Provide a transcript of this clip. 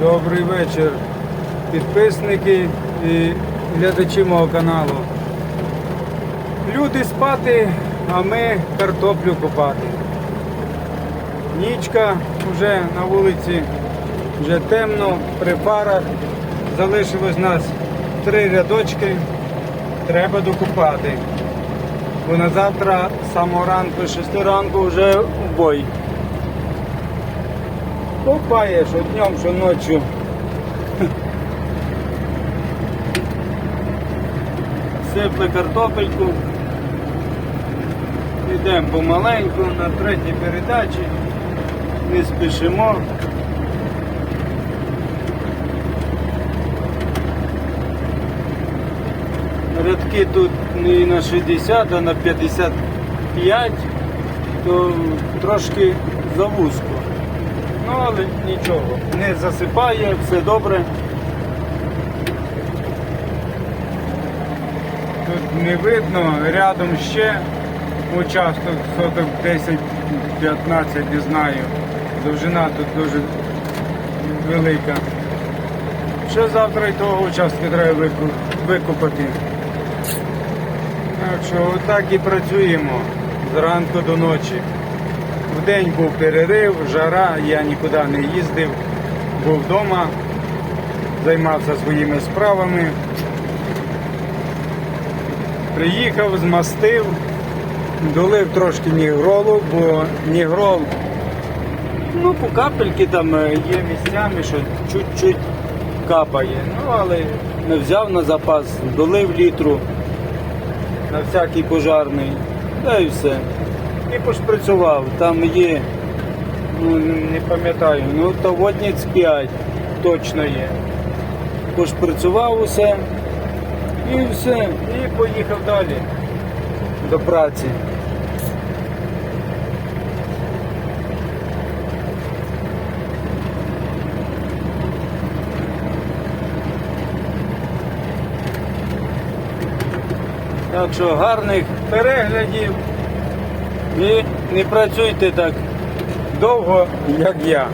Добрий вечір, підписники і глядачі мого каналу. Люди спати, а ми картоплю копати. Нічка вже на вулиці, вже темно, при парах. Залишилось нас три рядочки. Треба докупати. Бо на завтра з самого ранку, з 6 ранку вже в бой. Копає, що днем, що ночі. Сипле картопельку. Йдемо помаленьку на третій передачі. Не спішимо. Рядки тут не на 60, а на 55, то трошки завузько. Ну, але нічого, не засипає, все добре. Тут не видно, рядом ще участок, соток 10-15, не знаю. Довжина тут дуже велика. Ще завтра і того участка треба вику- викопати. Так що отак і працюємо зранку до ночі. Вдень був перерив, жара, я нікуди не їздив, був вдома, займався своїми справами. Приїхав, змастив, долив трошки нігролу, бо нігрол, ну, по капельки там е, є місцями, що чуть-чуть капає. Ну, але не взяв на запас, долив літру на всякий пожарний, та і все. І пошприцював. Там є, ну не пам'ятаю, ну то водниць 5 точно є. Пошприцював усе і все. І поїхав далі до праці. Так що гарних переглядів і не працюйте так довго, як я.